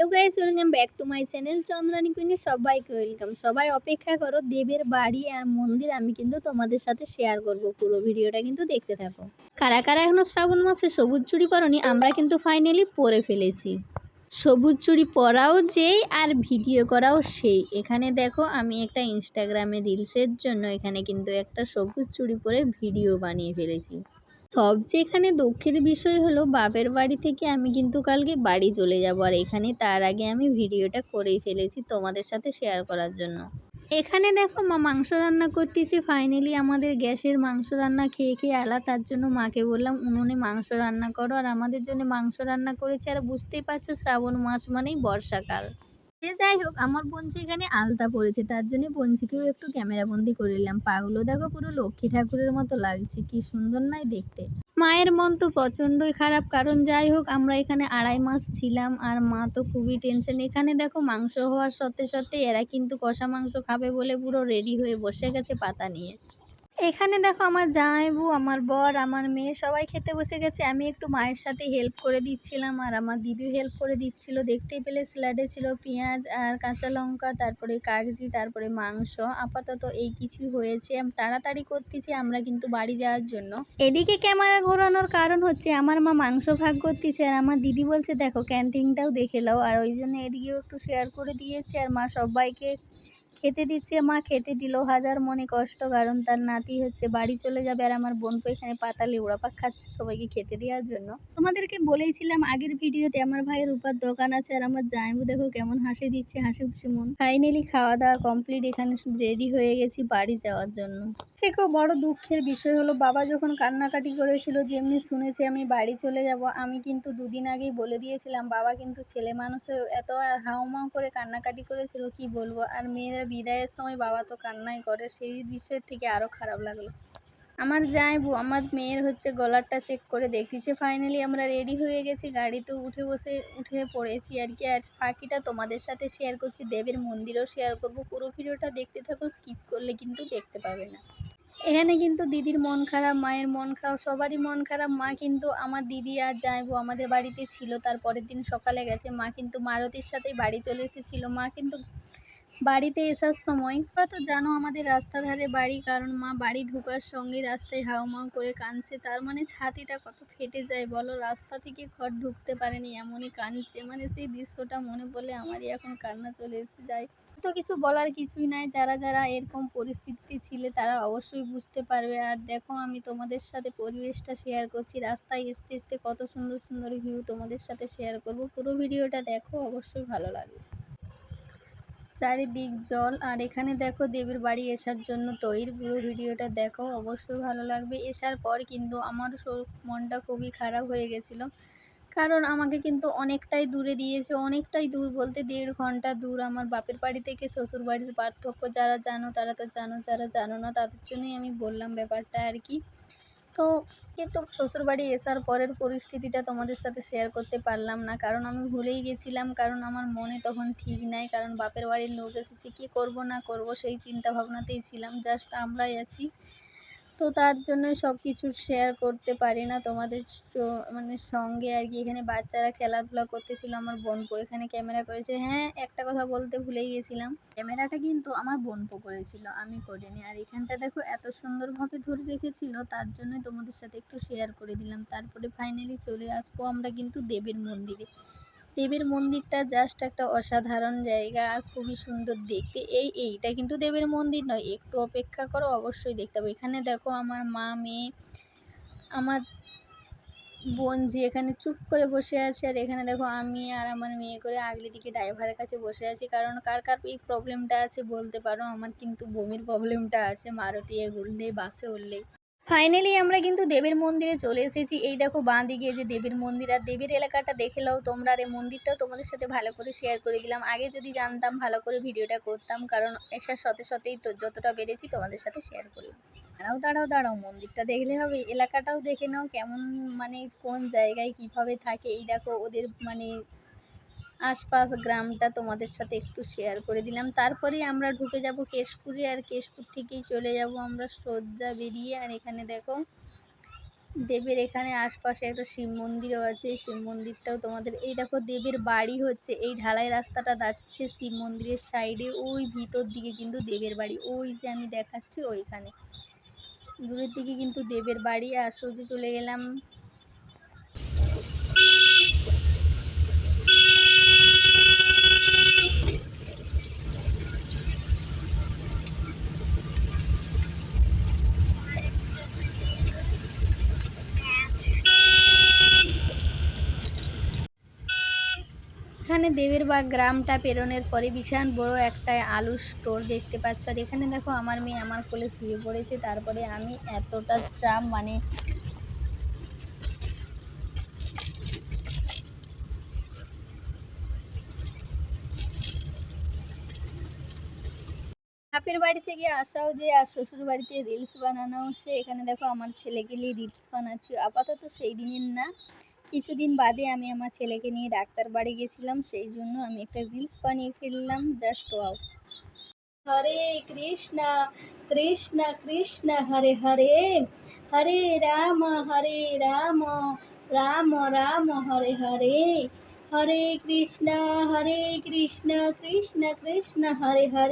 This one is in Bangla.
Hello guys welcome back to my channel Chandrani কুইনে সবাইকে ওয়েলকাম সবাই অপেক্ষা করো, দেবের বাড়ি আর মন্দির আমি কিন্তু তোমাদের সাথে শেয়ার করব পুরো ভিডিওটা, কিন্তু দেখতে থাকো। কারা কারা এখনও শ্রাবণ মাসে সবুজ চুড়ি পরনি, আমরা কিন্তু ফাইনালি পরে ফেলেছি। সবুজ চুড়ি পরাও যেই আর ভিডিও করাও সেই। এখানে দেখো, আমি একটা ইনস্টাগ্রামে রিলসের জন্য এখানে কিন্তু একটা সবুজ চুড়ি পরে ভিডিও বানিয়ে ফেলেছি। সবচেয়ে এখানে দুঃখের বিষয় হলো, বাপের বাড়ি থেকে আমি কিন্তু কালকে বাড়ি চলে যাব। আর এখানে তার আগে আমি ভিডিওটা করেই ফেলেছি তোমাদের সাথে শেয়ার করার জন্য। এখানে দেখো মা মাংস রান্না করতেছি। ফাইনালি আমাদের গ্যাসের মাংস রান্না খেয়ে খেয়ে আলা তার জন্য মাকে বললাম, উনুনে মাংস রান্না করো। আর আমাদের জন্য মাংস রান্না করেছে, আর বুঝতেই পারছ শ্রাবণ মাস মানেই বর্ষাকাল। যাই হোক, আমার বোনছি এখানে আলতা পড়েছে তার জন্য বোনছিকেও একটু ক্যামেরা বন্দি করে নিলাম। পাগুলো দেখো পুরো লক্ষ্মী ঠাকুরের মতো লাগছে, কি সুন্দর নাই দেখতে। মায়ের মন তো প্রচণ্ডই খারাপ, কারণ যাই হোক, আমরা এখানে আড়াই মাস ছিলাম, আর মা তো খুবই টেনশন এখানে দেখো মাংস হওয়ার সত্যি সত্যি এরা কিন্তু কষা মাংস খাবে বলে পুরো রেডি হয়ে বসে গেছে পাতা নিয়ে। এখানে দেখো আমার জামাইবু, আমার বর, আমার মেয়ে সবাই খেতে বসে গেছে। আমি একটু মায়ের সাথে হেল্প করে দিচ্ছিলাম আর আমার দিদিও হেল্প করে দিচ্ছিল। দেখতেই পেলে স্যালাডে ছিল পেঁয়াজ আর কাঁচা লঙ্কা, তারপরে কাগজি, তারপরে মাংস। আপাতত এই কিছু হয়েছে। তাড়াতাড়ি করতেছি আমরা কিন্তু বাড়ি যাওয়ার জন্য। এদিকে ক্যামেরা ঘোরানোর কারণ হচ্ছে আমার মা মাংস ভাগ করতেছে আর আমার দিদি বলছে, দেখো ক্যান্টিনটাও দেখে নাও। আর ওই জন্য এদিকেও একটু শেয়ার করে দিয়েছে। আর মা সবাইকে খেতে দিচ্ছে, মা খেতে দিল। হাজার মনে কষ্ট, কারণ তার নাতি হচ্ছে বাড়ি চলে যাবে আর আমার বোন তো এখানে পাতালে উড়াপাক পাক খাচ্ছে সবাইকে খেতে দেওয়ার জন্য। তোমাদেরকে বলেইছিলাম আগের ভিডিওতে আমার ভাইয়ের উপর দোকান আছে আর আমার জামাইবু দেখো কেমন হাসি দিচ্ছে, হাসি খুশি মন। ফাইনালি খাওয়া দাওয়া কমপ্লিট এখানে রেডি হয়ে গেছি বাড়ি যাওয়ার জন্য। থেকেও বড় দুঃখের বিষয় হলো, বাবা যখন কান্নাকাটি করেছিল, যেমনি শুনেছি আমি বাড়ি চলে যাব, আমি কিন্তু দুদিন আগেই বলে দিয়েছিলাম, বাবা কিন্তু ছেলে মানুষও এত হাউমাউ করে কান্নাকাটি করেছিল, কি বলব? আর মেয়েরা বিদায়ের সময় বাবা তো কান্নাই করে, সেই বিষয়ের থেকে আরও খারাপ লাগল। আমার জামাইবু আমার মেয়ের হচ্ছে গলারটা চেক করে দেখেছে ফাইনালি আমরা রেডি হয়ে গেছি, গাড়িতে উঠে বসে, উঠে পড়েছি আর কি, আর বাকিটা তোমাদের সাথে শেয়ার করছি, দেবের মন্দিরও শেয়ার করব, পুরো ভিডিওটা দেখতে থাকো স্কিপ করলে কিন্তু দেখতে পাবে না। এখানে কিন্তু দিদির মন খারাপ, মায়ের মন খারাপ, সবারই মন খারাপ। মা কিন্তু আমার দিদি আর যাইবো আমাদের বাড়িতে ছিল তার পরের দিন সকালে গেছে। মা কিন্তু মারুতির সাথেই বাড়ি চলে এসেছিল। মা কিন্তু বাড়িতে আসার সময়। তোমরা তো জানো আমাদের রাস্তা ধারে বাড়ি, কারণ মা বাড়ি ঢোকার সঙ্গে রাস্তায় হাউমাউ করে কাঁদছে। তার মানে ছাতিটা কত ফেটে যায় বলো? রাস্তা থেকে ঘর ঢুকতে পারেনি এমনই কাঁদছে। মানে সেই দৃশ্যটা মনে পড়লে আমারই এখন কান্না চলে এসে যায়। তো কিছু বলার কিছুই নাই। যারা যারা এরকম পরিস্থিতিতে ছিলে তারা অবশ্যই বুঝতে পারবে। আর দেখো, আমি তোমাদের সাথে পরিবেশটা শেয়ার করছি। রাস্তায় আসতে আসতে কত সুন্দর সুন্দর ভিউ তোমাদের সাথে শেয়ার করব। পুরো ভিডিওটা দেখো, অবশ্যই ভালো লাগবে। চারিদিক জল। আর এখানে দেখো দেবীর বাড়ি আসার জন্য তৈরি। পুরো ভিডিওটা দেখো, অবশ্যই ভালো লাগবে। আসার পর কিন্তু আমার মনটা খুবই খারাপ হয়ে গেছিল। কারণ আমাকে কিন্তু অনেকটাই দূরে দিয়েছে, অনেকটাই দূর বলতে দেড় ঘণ্টা দূর। আমার বাপের বাড়ি থেকে শ্বশুর বাড়ির পার্থক্য যারা জানো, তারা তো জানো, যারা জানো না, তাদের জন্যই আমি বললাম ব্যাপারটা আর কি। তো কিন্তু শ্বশুরবাড়ি আসার পরের পরিস্থিতিটা তোমাদের সাথে শেয়ার করতে পারলাম না। কারণ আমি ভুলেই গেছিলাম, কারণ আমার মনে তখন ঠিক নাই, কারণ বাপের বাড়ির লোক এসেছে, কী করব না করব সেই চিন্তা ভাবনাতেই ছিলাম। জাস্ট আমরাই আছি। তো তার জন্যই সব কিছু শেয়ার করতে পারি না। তোমাদের মানে সঙ্গে আর কি, এখানে বাচ্চারা খেলাধুলা করতেছিল, আমার বোনপো। এখানে ক্যামেরা করেছে। হ্যাঁ একটা কথা বলতে ভুলেই গেছিলাম ক্যামেরাটা কিন্তু আমার বোনপো করেছিল, আমি করিনি। আর এখানটা দেখো, এত সুন্দরভাবে ধরে রেখেছিল, তার জন্যই তোমাদের সাথে একটু শেয়ার করে দিলাম। তারপরে ফাইনালি চলে আসব আমরা কিন্তু দেবের মন্দিরে। দেবের মন্দিরটা জাস্ট একটা অসাধারণ জায়গা আর খুবই সুন্দর দেখতে। এই, এইটা কিন্তু দেবের মন্দির নয়, একটু অপেক্ষা করো, অবশ্যই দেখতে পাবো এখানে দেখো আমার মা, মেয়ে, আমার বোন যে এখানে চুপ করে বসে আছে, আর এখানে দেখো আমি আর আমার মেয়ে করে আগলি দিকে ড্রাইভারের কাছে বসে আছি। কারণ কার কার এই প্রবলেমটা আছে বলতে পারো? আমার কিন্তু বমির প্রবলেমটা আছে, মারুতি উঠলে বাসে উঠলেই ফাইনালি আমরা কিন্তু দেবের মন্দিরে চলে এসেছি। এই দেখো, বাঁ দিকে যে দেবের মন্দির, আর দেবের এলাকাটা দেখে নাও তোমরা, আর এই মন্দিরটাও তোমাদের সাথে ভালো করে শেয়ার করে দিলাম। আগে যদি জানতাম, ভালো করে ভিডিওটা করতাম, কারণ এসার সাথে সাথেই তো যতটা বেড়েছি তোমাদের সাথে শেয়ার করি দাঁড়াও দাঁড়াও দাঁড়াও, মন্দিরটা দেখলে হবে। এলাকাটাও দেখে নাও কেমন মানে কোন জায়গায় কীভাবে থাকে। এই দেখো, ওদের মানে আশপাশ গ্রামটা তোমাদের সাথে একটু শেয়ার করে দিলাম। তারপরে আমরা ঢুকে যাব কেশপুরে আর কেশপুর থেকেই চলে যাব আমরা সজ্জা বেরিয়ে। আর এখানে দেখো, দেবের এখানে আশপাশে একটা শিব মন্দিরও আছে। শিব মন্দিরটাও তোমাদের, এই দেখো দেবের বাড়ি হচ্ছে, এই ঢালাই রাস্তাটা যাচ্ছে শিব মন্দিরের সাইডে ওই ভিতর দিকে কিন্তু দেবের বাড়ি, ওই যে আমি দেখাচ্ছি ওইখানে। দূরের দিকে কিন্তু দেবের বাড়ি। আর সোজা চলে গেলাম এখানে দেবের বাগ গ্রামটা পেরোনোর পরে বিশাল বড় একটা আলুর স্টোর দেখতে পাচ্ছ। আর এখানে দেখো আমার মেয়ে আমার কোলে শুয়ে পড়েছে। তারপরে আমি এতটা চাপ মানে বাপের বাড়ি থেকে আসাও যে, আর শ্বশুর বাড়িতে রিলস বানানো, সে এখানে দেখো আমার ছেলেকে নিয়ে রিলস বানাচ্ছি। আপাতত সেই দিনের না। কিছুদিন বাদে আমি আমার ছেলেকে নিয়ে ডাক্তার বাড়ি গেছিলাম, সেই জন্য আমি একটা রিলস বানিয়ে ফেললাম। Just wow Hare Krishna Krishna Krishna, Hare Hare. হরে রাম হরে রাম। রাম রাম, হরে হরে। হরে কৃষ্ণ হরে কৃষ্ণ কৃষ্ণ কৃষ্ণ, হরে হরে।